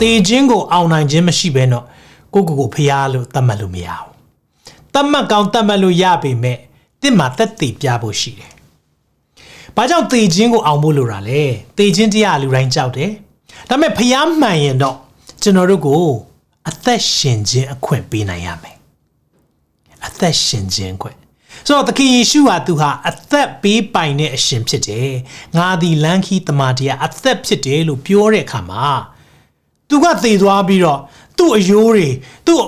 တေခြင်းကိုအောင်နိုင်ခြင်းမရှိဘဲတော့ကိုကိုကိုဖျားလို့တတ်မှတ်လို့မရဘူးတတ်မှတ်ကောင်းတတ်မှတ်လို့ရပေမဲ့တင့်မှာတက်တည်ပြဖို့ရှိတယ်။ဘာကြောင့်တေခြင်းကိုအောင်ဖို့လိုတာလဲ။တေခြင်းတရားလူတိုင်းကြောက်တယ်။ဒါပေမဲ့ဖျားမှန်ရင်တော့ကျွန်တော်တို့ကိုအသက်ရှင်ခြင်းအခွင့်ပေးနိုင်ရမယ်။အသက်ရှင်ခြင်းခွင့်ဆိုတော့သခင်ယေရှုဟာသူဟာအသက်ပေးပိုင်တဲ့အရှင်ဖြစ်တယ်။ငါသည်လမ်းခီးတမန်တရားအသက်ဖြစ်တယ်လို့ပြောတဲ့အခါမှာ သူကသေသွားပြီးတော့သူ့အယိုးတွေသူ့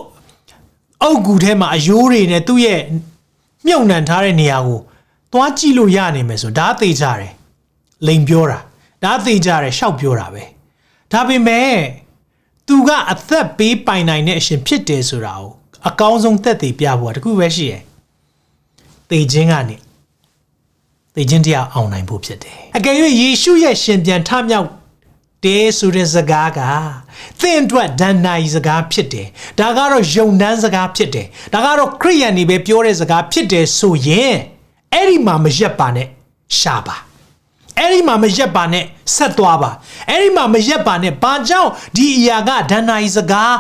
အုတ်ဂူထဲမှာအယိုးတွေနဲ့သူ့ရဲ့မြုပ်နှံထားတဲ့နေရာကိုသွားကြည့်လို့ရနိုင်မယ်ဆိုဒါသေကြတယ်လိန်ပြောတာဒါသေကြတယ်ရှောက်ပြောတာပဲဒါပေမဲ့သူကအသက်ပေးပိုင်နိုင်တဲ့အရှင်ဖြစ်တယ်ဆိုတာကိုအကောင်းဆုံးသက်သေပြဖို့တခုပဲရှိတယ်သေခြင်းကနေသေခြင်းတရားအောင်နိုင်ဖို့ဖြစ်တယ်အကယ်၍ယေရှုရဲ့ရှင်ပြန်ထမြောက် တဲဆိုတဲ့စကားကသင်အတွက်ဒဏ္ဍာရီစကားဖြစ်တယ်ဒါကတော့ယုံတန်းစကားဖြစ်တယ်ဒါကတော့ခရိယန်တွေပဲပြောတဲ့စကားဖြစ်တယ်ဆိုရင်အဲ့ဒီမှာမရက်ပါနဲ့ရှာပါအဲ့ဒီမှာမရက်ပါနဲ့ဆက်သွားပါအဲ့ဒီမှာမရက်ပါနဲ့ဘာကြောင့်ဒီအရာကဒဏ္ဍာရီစကား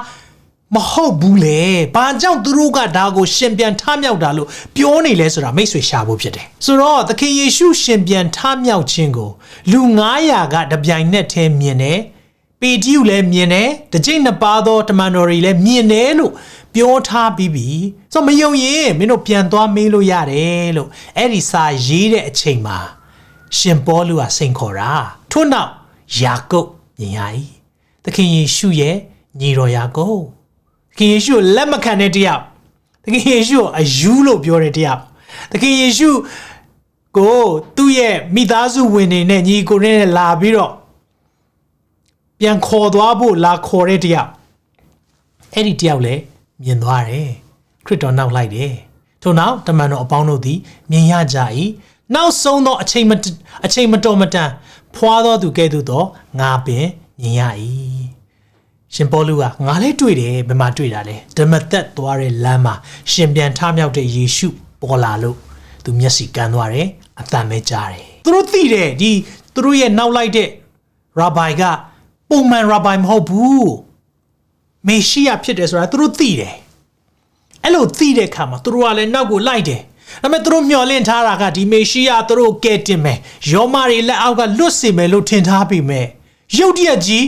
မဟုတ်ဘူးလေဘာကြောင့်သူတို့ကဒါကိုရှင်ပြန်ထမြောက်တာလို့ပြောနေလဲဆိုတာမိတ်ဆွေရှာဖို့ဖြစ်တယ်ဆိုတော့သခင်ယေရှုရှင်ပြန်ထမြောက်ခြင်းကိုလူ900ကတပြိုင်နက်တည်းမြင်တယ်ပေတရုလည်းမြင်တယ်တကြိတ်နှစ်ပါးသောတမန်တော်တွေလည်းမြင်တယ်လို့ပြောထားပြီးပြီဆိုတော့မယုံရင်မင်းတို့ပြန်သွားမေးလို့ရတယ်လို့အဲ့ဒီစာရေးတဲ့အချိန်မှာရှင်ပေါလုကစိန်ခေါ်တာထို့နောက်ယာကုပ်မြင်ရ၏သခင်ယေရှုရဲ့ညီတော်ယာကုပ်သ ခင်ယေရှုကိုလက်မခံတဲ့တယောက်သခင်ယေရှုကိုအယူလို့ပြောတဲ့တယောက်သခင်ယေရှုကိုသူ့ရဲ့မိသားစုဝင်တွေနဲ့ညီကိုတွေနဲ့လာပြီးတော့ပြန်ခေါ်သွားဖို့လာခေါ်တဲ့တယောက်အဲ့ဒီတယောက်လည်းမြင်သွားတယ်ခရစ်တော်နောက်လိုက်တယ်ထို့နောက်တမန်တော်အပေါင်းတို့သည်မြင်ရကြ၏နောက်ဆုံးသောအချိန်မအချိန်မတော်မတန်ဖွာသောသူကဲ့သို့သောငါပင်မြင်ရ၏ ရှင်ပေါလုကငါလည်းတွေ့တယ်ဘယ်မှာတွေ့တာလဲဓမ္မသက်သွားတဲ့လမ်းမှာရှင်ပြန်ထမြောက်တဲ့ယေရှုပေါ်လာလို့သူမျက်စိကန်းသွားတယ်အတန်ပဲကြားတယ်သူတို့သိတယ်ဒီသူတို့ရဲ့နောက်လိုက်တဲ့ရာဘိုင်ကပုံမှန်ရာဘိုင်မဟုတ်ဘူးမေရှိယဖြစ်တယ်ဆိုတာသူတို့သိတယ်အဲ့လိုသိတဲ့အခါမှာသူတို့ကလည်းနောက်ကိုလိုက်တယ်ဒါပေမဲ့သူတို့မျှော်လင့်ထားတာကဒီမေရှိယသူတို့ကဲတင်မယ်ယောမတွေလက်အောက်ကလွတ်စေမယ်လို့ထင်ထားပေမဲ့ရုတ်တရက်ကြီး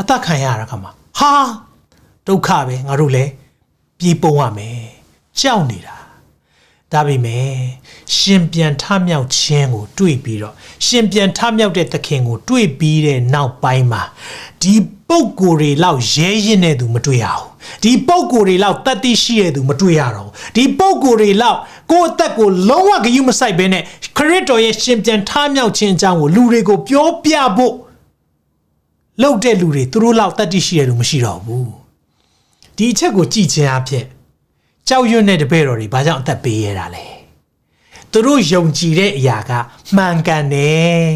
အသက်ခံရတာခါမှာဟာဒုက္ခပဲငါတို့လည်းပြေးပုံရမယ်ကြောက်နေတာဒါပေမဲ့ရှင်ပြန်ထမြောက်ခြင်းကို တွေ့ပြီးတော့ရှင်ပြန်ထမြောက်တဲ့သခင်ကို တွေ့ပြီးတဲ့နောက်ပိုင်းမှာဒီပုံကိုယ်တွေလောက်ရဲရင်တဲ့သူမတွေ့ရဘူးဒီပုံကိုယ်တွေလောက်တတ်သိရှိတဲ့သူမတွေ့ရတော့ဒီပုံကိုယ်တွေလောက်ကိုယ့်အသက်ကိုလုံးဝဂရုမစိုက်ဘဲနဲ့ခရစ်တော်ရဲ့ရှင်ပြန်ထမြောက်ခြင်းအကြောင်းကိုလူတွေကိုပြောပြဖို့ လောက်တဲ့လူတွေသူတို့လောက်တတ်သိရှိတဲ့လူမရှိတော့ဘူးဒီအချက်ကိုကြည့်ခြင်းအဖြစ်ကြောက်ရွံ့တဲ့တပည့်တော်တွေဘာကြောင့်အသက်ပေးရတာလဲသူတို့ယုံကြည်တဲ့အရာကမှန်ကန်တယ်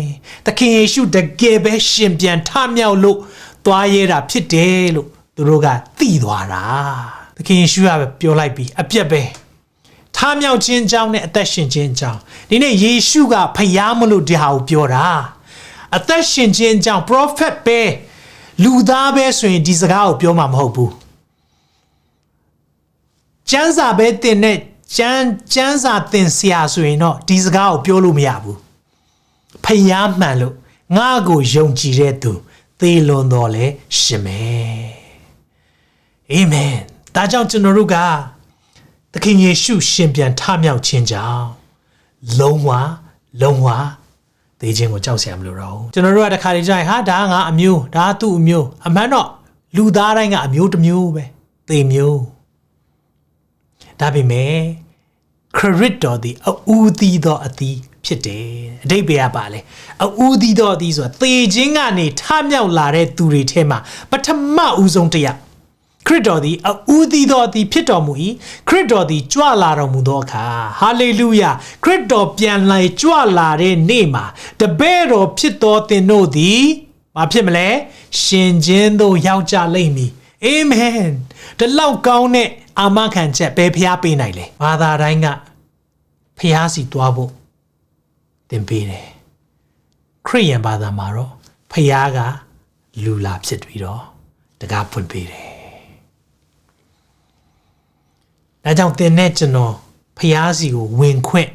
သခင်ယေရှုတကယ်ပဲရှင်ပြန်ထမြောက်လို့သွားရတာဖြစ်တယ်လို့သူတို့ကသိသွားတာသခင်ယေရှုကပဲပြောလိုက်ပြီးအပြက်ပဲထမြောက်ခြင်းကြောင့်နဲ့အသက်ရှင်ခြင်းကြောင့်ဒီနေ့ယေရှုကဖျားမလို့ဒီဟာကိုပြောတာ အသက်ရှင်ခြင်းကြောင့် prophet ပဲလူသားပဲဆိုရင်ဒီစကားကိုပြောမှာမဟုတ်ဘူးကျမ်းစာပဲတင်တဲ့ကျမ်းကျမ်းစာတင်ဆရာဆိုရင်တော့ဒီစကားကိုပြောလို့မရဘူးဖျားမှန်လို့ငါ့ကိုယုံကြည်တဲ့သူသေလွန်တော်လဲရှင်မယ်အာမင်ဒါကြောင့်ကျွန်တော်တို့ကသခင်ယေရှုရှင်ပြန်ထမြောက်ခြင်းကြောင့်လုံးဝလုံးဝ သေခြင်းကိုကြောက်စရာမလိုတော့ဘူးကျွန်တော်တို့ကတခါတည်းကြာရင်ဟာဒါကငါအမျိုးဒါကသူ့အမျိုးအမှန်တော့လူသားတိုင်းကအမျိုးတစ်မျိုးပဲသေမျိုးဒါပေမဲ့ခရစ်တော်သည်အူသီးသောအသီးဖြစ်တယ်အတိတ်ပဲပါလေအူသီးသောအသီးဆိုတာသေခြင်းကနေထမြောက်လာတဲ့သူတွေထဲမှာပထမဦးဆုံးတရား ခရစ်တော်သည်အူသီးသောအသီးဖြစ်တော်မူ၏ခရစ်တော်သည်ကြွလာတော်မူသောအခါဟာလေလုယာခရစ်တော်ပြန်လာကြွလာတဲ့နေ့မှာတပည့်တော်ဖြစ်တော်သင်တို့သည်ဘာဖြစ်မလဲရှင်ခြင်းသို့ရောက်ကြလိမ့်မည်အာမင်ဒီလောက်ကောင်းတဲ့အာမခံချက်ဘယ်ဖျားပေးနိုင်လဲဘာသာတိုင်းကဖျားစီသွားဖို့သင်ပေးတယ်ခရိယန်ဘာသာမှာတော့ဖျားကလူလာဖြစ်ပြီးတော့တကားဖွင့်ပေးတယ် ဒါကြောင့်သင်နဲ့ကျွန်တော်ဖျားစီကိုဝင်ခွင့်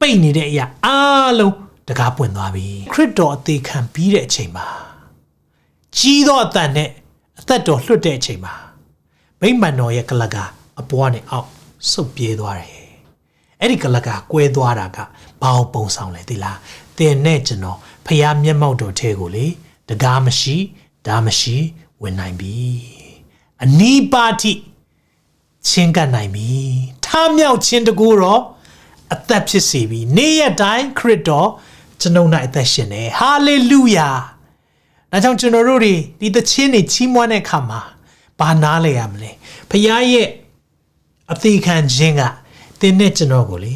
ပိတ်နေတဲ့အရာအားလုံးတကားပွင့်သွားပြီခရစ်တော်အသေးခံပြီးတဲ့အချိန်မှာကြီးသောအတန်နဲ့အသက်တော်လွတ်တဲ့အချိန်မှာဗိမာန်တော်ရဲ့ကလကအပွားနဲ့အောက်ဆုတ်ပြေးသွားတယ်အဲ့ဒီကလကကွဲသွားတာကဘာအောင်ပုံဆောင်လဲသိလားသင်နဲ့ကျွန်တော်ဖျားမျက်မှောက်တော်ထဲကိုလေတကားမရှိဒါမရှိဝင်နိုင်ပြီအနီးပါတိ ချင်းကပ်နိုင်ပြီထားမြောက်ခြင်းတကူတော့အသက်ဖြစ်စေပြီနေ့ရက်တိုင်းခရစ်တော်ကျွန်ုပ်၌အသက်ရှင်တယ်ဟာလေလုယာဒါကြောင့်ကျွန်တော်တို့တွေဒီသချင်းတွေချီးမွမ်းတဲ့အခါမှာဘာနားလဲရမလဲဖခင်ရဲ့အသေးခံခြင်းကတင်းနဲ့ကျွန်တော်ကိုလေ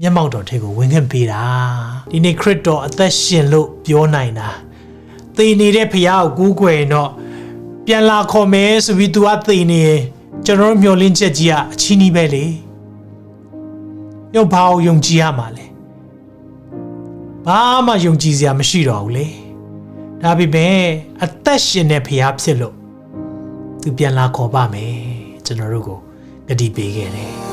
မျက်မှောက်တော်ထဲကိုဝင်ခွင့်ပေးတာဒီနေ့ခရစ်တော်အသက်ရှင်လို့ပြောနိုင်တာသေနေတဲ့ဖခင်ကိုကူးကွယ်ရင်တော့ပြန်လာခေါ်မယ်ဆိုပြီး तू ကသိနေရင် ကျွန်တော်တို့မျောလင်းချက်ကြီးကအချီးနှီးပဲလေရုပ်ဘာကိုယုံကြည်ရမှာလဲဘာမှယုံကြည်စရာမရှိတော့ဘူးလေဒါပေမဲ့အသက်ရှင်တဲ့ဖရားဖြစ်လို့ तू ပြန်လာခေါ်ပါမယ်ကျွန်တော်တို့ကိုဂတိပေးခဲ့တယ်